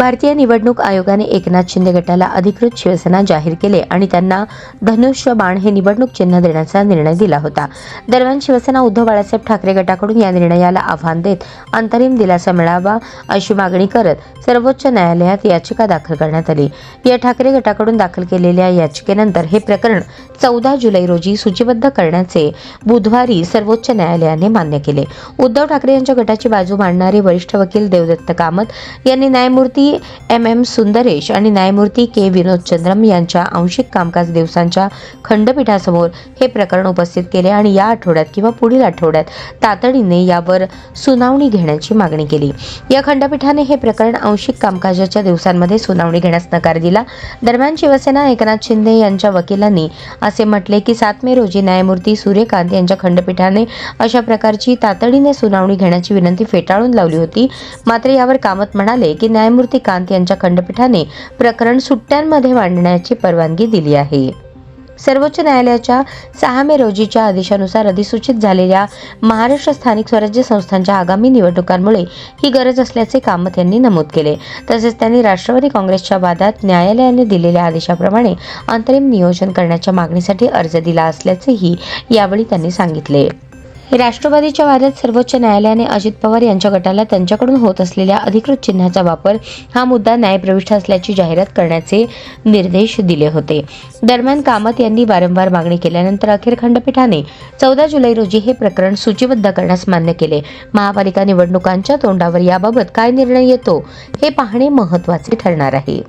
भारतीय निवडणूक आयोगाने एकनाथ शिंदे गटाला अधिकृत शिवसेना जाहीर केले आणि त्यांना धनुष्य बाण हे निवडणूक चिन्ह देण्याचा निर्णय दिला होता. दरम्यान शिवसेना उद्धव बाळासाहेब ठाकरे गटाकडून या निर्णयाला आव्हान देत अंतरिम दिलासा मिळावा अशी मागणी करत सर्वोच्च न्यायालयात याचिका दाखल करण्यात आली. या ठाकरे गटाकडून दाखल केलेल्या याचिकेनंतर हे प्रकरण चौदा जुलै रोजी सूचीबद्ध करण्याचे बुधवारी सर्वोच्च न्यायालयाने मान्य केले. उद्धव ठाकरे यांच्या गटाची बाजू मांडणारे वरिष्ठ वकील देवदत्त कामत यांनी न्यायमूर्ती एम एम सुंदरेश आणि न्यायमूर्ती के विनोद चंद्रम यांच्या आंशिक कामकाज दिवसांच्या खंडपीठासमोर हे प्रकरण उपस्थित केले आणि या आठवड्यात किंवा पुढील आठवड्यात तातडीने यावर सुनावणी घेण्याची मागणी केली. या खंडपीठाने हे प्रकरण आंशिक कामकाजाच्या दिवसांमध्ये सुनावणी घेण्यास नकार दिला. दरम्यान शिवसेना एकनाथ शिंदे यांच्या वकिलांनी असे म्हटले की सात मे रोजी न्यायमूर्ती सूर्यकांत यांच्या खंडपीठाने अशा प्रकारची तातडीने सुनावणी घेण्याची विनंती फेटाळून लावली होती. मात्र यावर कामत म्हणाले की न्यायमूर्ती कांत यांच्या खंडपीठाने प्रकरण सुट्ट्यांमध्ये मांडण्याची परवानगी दिली आहे. सर्वोच्च न्यायालयाच्या सहा मे रोजीच्या आदेशानुसार अधिसूचित झालेल्या महाराष्ट्र स्थानिक स्वराज्य संस्थांच्या आगामी निवडणुकांमुळे ही गरज असल्याचे कामत यांनी नमूद केले. तसेच त्यांनी राष्ट्रवादी काँग्रेसच्या वादात न्यायालयाने दिलेल्या आदेशाप्रमाणे अंतरिम नियोजन करण्याच्या मागणीसाठी अर्ज दिला असल्याचेही यावेळी त्यांनी सांगितले. राष्ट्रवादीच्या वादात सर्वोच्च न्यायालयाने अजित पवार यांच्या गटाला त्यांच्याकडून होत असलेल्या अधिकृत चिन्हाचा वापर हा मुद्दा न्यायप्रविष्ट असल्याची जाहिरात करण्याचे निर्देश दिले होते. दरम्यान कामत यांनी वारंवार मागणी केल्यानंतर अखेर खंडपीठाने चौदा जुलै रोजी हे प्रकरण सूचीबद्ध करण्यास मान्य केले. महापालिका निवडणुकांच्या तोंडावर याबाबत काय निर्णय येतो हे पाहणे महत्त्वाचे ठरणार आहे.